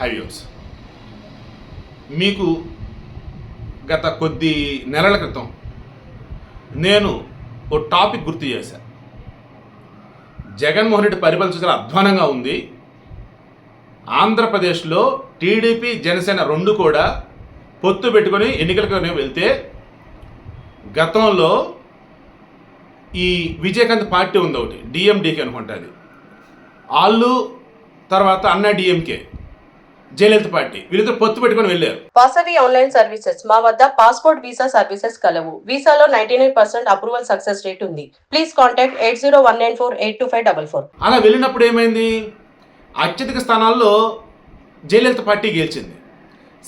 హైవ్యూస్ మీకు గత కొద్ది నెలల క్రితం నేను ఓ టాపిక్ గుర్తు చేశాను జగన్మోహన్ రెడ్డి పరిపాలన చూసిన అధ్వానంగా ఉంది. ఆంధ్రప్రదేశ్లో టీడీపీ జనసేన రెండు కూడా పొత్తు పెట్టుకొని ఎన్నికలకు వెళ్తే గతంలో ఈ విజయకాంత్ పార్టీ ఉంది ఒకటి డిఎండికే అనుకుంటా అది. వాళ్ళు తర్వాత అన్న డిఎంకే జయలలిత పార్టీ. వీళ్ళతో పొత్తు పెట్టుకొని వెళ్ళారు. Vasavi online services. మా వద్ద పాస్పోర్ట్ వీసా సర్వీసెస్ కలవు. వీసాలో ninety nine percent approval success rate ఉంది. Please contact eight zero one nine four eight two five double four. అలా వెళ్ళినప్పుడు ఏమైంది? అత్యధిక స్థానాల్లో జయలలిత పార్టీ గెలిచింది.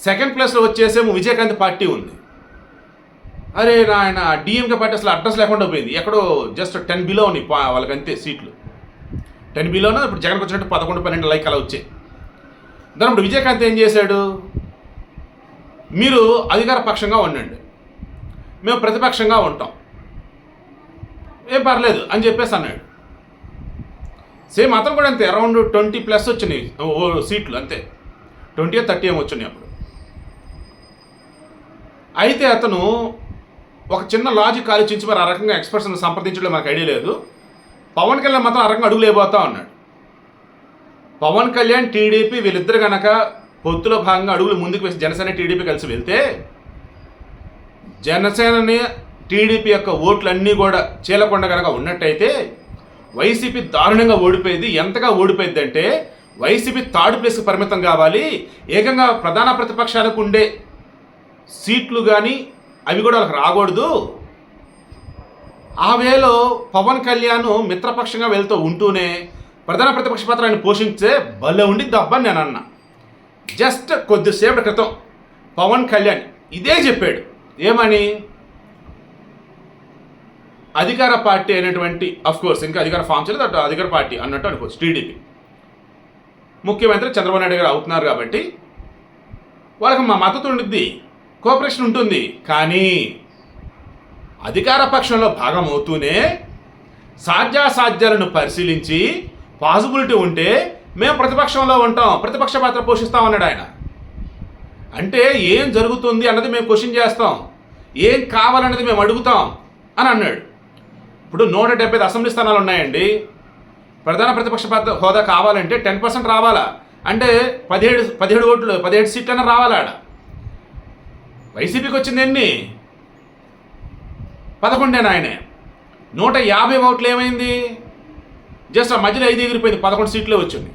సెకండ్ ప్లేస్లో వచ్చేసేమో విజయకాంత్ పార్టీ ఉంది. అరే నాయన డిఎంకే పార్టీ అసలు అడ్రస్ లేకుండా పోయింది. ఎక్కడో జస్ట్ టెన్ బిలో ఉన్నాయి పా- వాళ్ళకి అంతే సీట్లు టెన్ బిలోనో ఇప్పుడు జగన్కి వచ్చినట్టు పదకొండు పన్నెండు లైక్ అలా వచ్చాయి. దాని ఇప్పుడు విజయకాంత్ ఏం చేశాడు? మీరు అధికార పక్షంగా ఉండండి. మేము ప్రతిపక్షంగా ఉంటాం. ఏం పర్లేదు అని చెప్పేసి అన్నాడు. సేమ్ అతను కూడా అంతే అరౌండ్ ట్వంటీ ప్లస్ వచ్చినాయి. ఓ సీట్లు అంతే. ట్వంటీ థర్టీ ఏమో వచ్చినాయి అప్పుడు. అయితే అతను ఒక చిన్న లాజిక్ ఆలోచించి మరి ఆ రకంగా ఎక్స్పర్ట్స్ని సంప్రదించడం మనకు ఐడియా లేదు. పవన్ కళ్యాణ్ మాత్రం ఆ రకంగా అడుగులు ఉన్నాడు. పవన్ కళ్యాణ్ టీడీపీ వీళ్ళిద్దరు గనక పొత్తులో భాగంగా అడుగులు ముందుకు వేసి జనసేన టీడీపీ కలిసి వెళ్తే జనసేనని టీడీపీ యొక్క ఓట్లన్నీ కూడా చీలకొండ కనుక ఉన్నట్టయితే వైసీపీ దారుణంగా ఓడిపోయింది. ఎంతగా ఓడిపోయింది అంటే వైసీపీ థర్డ్ ప్లేస్కి పరిమితం కావాలి. ఏకంగా ప్రధాన ప్రతిపక్షాలకు ఉండే సీట్లు కానీ అవి కూడా వాళ్ళకి రాకూడదు. ఆ వేలో పవన్ కళ్యాణ్ మిత్రపక్షంగా వెళ్తూ ఉంటూనే ప్రధాన ప్రతిపక్ష పాత్ర పోషించే భలే ఉండి దబ్బని నేను అన్నా. జస్ట్ కొద్దిసేపటి క్రితం పవన్ కళ్యాణ్ ఇదే చెప్పాడు. ఏమని? అధికార పార్టీ అయినటువంటి కోర్స్ ఇంకా అధికార ఫామ్ చేయలేదు అటు అధికార పార్టీ అన్నట్టు అనుకోవచ్చు టీడీపీ. ముఖ్యమంత్రి చంద్రబాబు నాయుడు గారు అవుతున్నారు కాబట్టి వాళ్ళకి మా మద్దతు ఉండిద్ది కోఆపరేషన్ ఉంటుంది. కానీ అధికార పక్షంలో భాగం అవుతూనే సాధ్యాసాధ్యాలను పరిశీలించి పాసిబిలిటీ ఉంటే మేము ప్రతిపక్షంలో ఉంటాం ప్రతిపక్ష పాత్ర పోషిస్తాం అన్నాడు ఆయన. అంటే ఏం జరుగుతుంది అన్నది మేము క్వశ్చన్ చేస్తాం ఏం కావాలన్నది మేము అడుగుతాం అని అన్నాడు. ఇప్పుడు నూట డెబ్బై అసెంబ్లీ స్థానాలు ఉన్నాయండి. ప్రధాన ప్రతిపక్ష పాత్ర హోదా కావాలంటే టెన్ పర్సెంట్ రావాలా? అంటే పదిహేడు పదిహేడు ఓట్లు పదిహేడు సీట్లైనా రావాలా ఆడ? వైసీపీకి వచ్చింది ఎన్ని? పదకొండేనా ఆయనే? నూట యాభై ఓట్లు ఏమైంది? జస్ట్ ఆ మధ్యలో ఐదు ఎగిరిపోయింది పదకొండు సీట్లే వచ్చింది.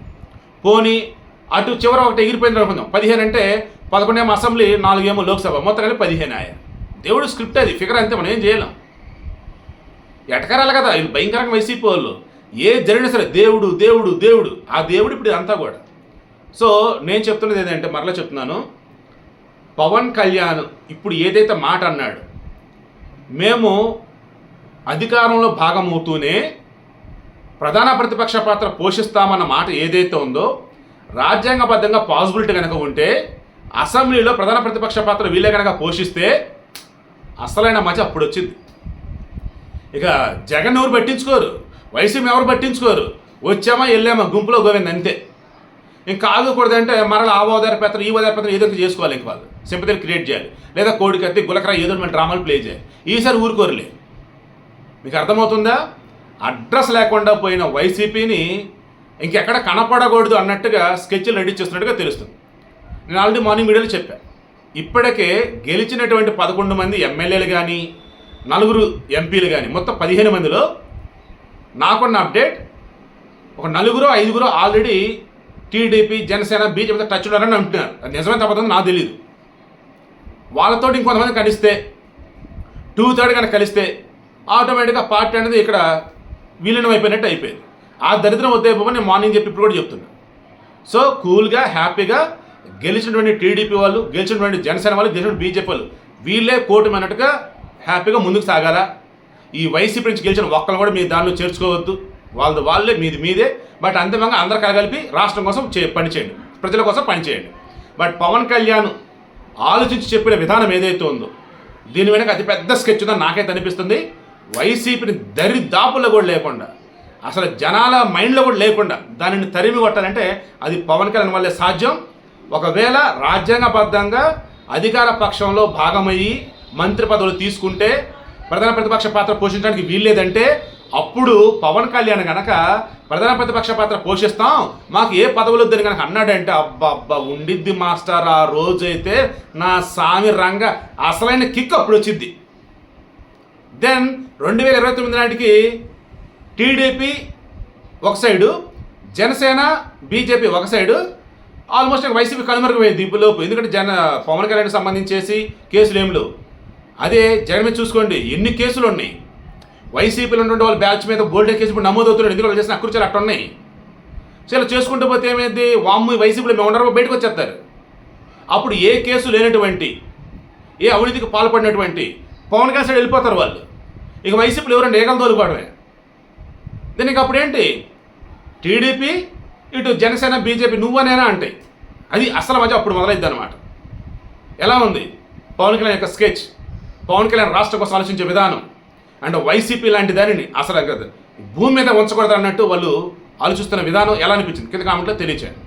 పోనీ అటు చివర ఒకటి ఎగిరిపోయింది అనుకుందాం. పదిహేను అంటే పదకొండేమో అసెంబ్లీ నాలుగేమో లోక్సభ. మొత్తం కలిపి పదిహేను ఆయా. దేవుడు స్క్రిప్ట్ అది ఫిగర్ అంతే మనం ఏం చేయలేం. ఎటకరాలి కదా ఇది భయంకరంగా వైసీపీ వాళ్ళు. ఏ జరిగినా సరే దేవుడు దేవుడు దేవుడు. ఆ దేవుడు ఇప్పుడు ఇదంతా కూడా. సో నేను చెప్తున్నది ఏంటంటే మరలా చెప్తున్నాను. పవన్ కళ్యాణ్ ఇప్పుడు ఏదైతే మాట అన్నాడు మేము అధికారంలో భాగమవుతూనే ప్రధాన ప్రతిపక్ష పాత్ర పోషిస్తామన్న మాట ఏదైతే ఉందో రాజ్యాంగబద్ధంగా పాసిబిలిటీ కనుక ఉంటే అసెంబ్లీలో ప్రధాన ప్రతిపక్ష పాత్ర వీళ్ళే కనుక పోషిస్తే అసలైన మజ అప్పుడు వచ్చింది ఇక జగన్ ఎవరు పట్టించుకోరు? వైసీపీ ఎవరు పట్టించుకోరు? వచ్చామా వెళ్ళామా గుంపులో గోవింది అంతే. ఇంకా ఆగకూడదంటే మరలా ఆ ఓదారి పత్రం ఈ ఓదారి పత్రం ఏదో చేసుకోవాలి ఇంక వాళ్ళు. సింపతిని క్రియేట్ చేయాలి. లేదా కోడికత్తి గులకరా ఏదో మన డ్రామాలు ప్లే చేయాలి. ఈసారి ఊరుకోరులే. మీకు అర్థమవుతుందా? అడ్రస్ లేకుండా పోయిన వైసీపీని ఇంకెక్కడ కనపడకూడదు అన్నట్టుగా స్కెచ్లు రెడీ చేస్తున్నట్టుగా తెలుస్తుంది. నేను ఆల్రెడీ మార్నింగ్ వీడియోలో చెప్పాను ఇప్పటికే గెలిచినటువంటి పదకొండు మంది ఎమ్మెల్యేలు కానీ నలుగురు ఎంపీలు కానీ మొత్తం పదిహేను మందిలో నాకున్న అప్డేట్ ఒక నలుగురు ఐదుగురు ఆల్రెడీ టీడీపీ జనసేన బీజేపీతో టచ్ ఉన్నారని అంటున్నారు. అది నిజమే తప్పదని నాకు తెలియదు వాళ్ళతో ఇంకొంతమంది కలిస్తే టూ థర్డ్ కనుక కలిస్తే ఆటోమేటిక్గా పార్టీ అనేది ఇక్కడ విలీనం అయిపోయినట్టు అయిపోయింది. ఆ దరిద్రం వద్దైపోమని నేను మార్నింగ్ చెప్పి ఇప్పుడు కూడా చెప్తున్నా. సో కూల్గా హ్యాపీగా గెలిచినటువంటి టీడీపీ వాళ్ళు గెలిచినటువంటి జనసేన వాళ్ళు గెలిచిన బీజేపీ వాళ్ళు వీళ్ళే కూటమి అన్నట్టుగా హ్యాపీగా ముందుకు సాగాల? ఈ వైసీపీ నుంచి గెలిచిన ఒక్కరు కూడా మీ దానిలో చేర్చుకోవద్దు. వాళ్ళది వాళ్ళే మీది మీదే. బట్ అంతిమంగా అందరు కలగలిపి రాష్ట్రం కోసం చే పనిచేయండి. ప్రజల కోసం పనిచేయండి. బట్ పవన్ కళ్యాణ్ ఆలోచించి చెప్పిన విధానం ఏదైతే ఉందో దీని వెనక అతిపెద్ద స్కెచ్ ఉందని నాకైతే అనిపిస్తుంది. వైసీపీని దరిదాపుల్లో కూడా లేకుండా అసలు జనాల మైండ్లో కూడా లేకుండా దానిని తరిమి కొట్టాలంటే అది పవన్ కళ్యాణ్ వల్లే సాధ్యం. ఒకవేళ రాజ్యాంగబద్ధంగా అధికార పక్షంలో భాగమయ్యి మంత్రి పదవులు తీసుకుంటే ప్రధాన ప్రతిపక్ష పాత్ర పోషించడానికి వీల్లేదంటే అప్పుడు పవన్ కళ్యాణ్ గనక ప్రధాన ప్రతిపక్ష పాత్ర పోషిస్తాం. మాకు ఏ పదవులు వద్దని కనుక అన్నాడంటే అబ్బా అబ్బా ఉండిద్ది మాస్టర్ ఆ రోజైతే నా సామి రంగ అసలైన కిక్ అప్పుడు వచ్చింది దెన్ రెండు వేల ఇరవై తొమ్మిది నాటికి టీడీపీ ఒక సైడు జనసేన బీజేపీ ఒక సైడు ఆల్మోస్ట్ వైసీపీ కనుమరుగైంది దీపులోపు ఎందుకంటే జన పవన్ కళ్యాణ్ సంబంధించేసి కేసులు ఏం లేవు. అదే జగన్ మీద చూసుకోండి ఎన్ని కేసులు ఉన్నాయి? వైసీపీలో ఉన్నటువంటి వాళ్ళ బ్యాచ్ మీద బోల్డే కేసు ఇప్పుడు నమోదవుతున్నాడు. ఎందుకంటే వాళ్ళు చేసిన అకృత్యాలు అట్ట ఉన్నాయి సో ఇలా చేసుకుంటూ పోతే ఏమైంది? వామ్ము వైసీపీలో మేము ఉండరు బయటకు వచ్చేస్తారు. అప్పుడు ఏ కేసు లేనటువంటి ఏ అవినీతికి పాల్పడినటువంటి పవన్ కళ్యాణ్ సైడ్ వెళ్ళిపోతారు వాళ్ళు. ఇక వైసీపీలో ఎవరంటే ఏకలు తోలుకోవడమే. దీనికి అప్పుడు ఏంటి టీడీపీ ఇటు జనసేన బీజేపీ నువ్వనేనా అంటే అది అసలు మధ్య అప్పుడు మొదలైద్ది అనమాట ఎలా ఉంది? పవన్ కళ్యాణ్ యొక్క స్కెచ్ పవన్ కళ్యాణ్ రాష్ట్రం కోసం ఆలోచించే విధానం అండ్ వైసీపీ లాంటి దానిని అసలు భూమి మీద ఉంచకూడదు అన్నట్టు వాళ్ళు ఆలోచిస్తున్న విధానం ఎలా అనిపించింది? కింద కామెంట్లో తెలియచేయండి.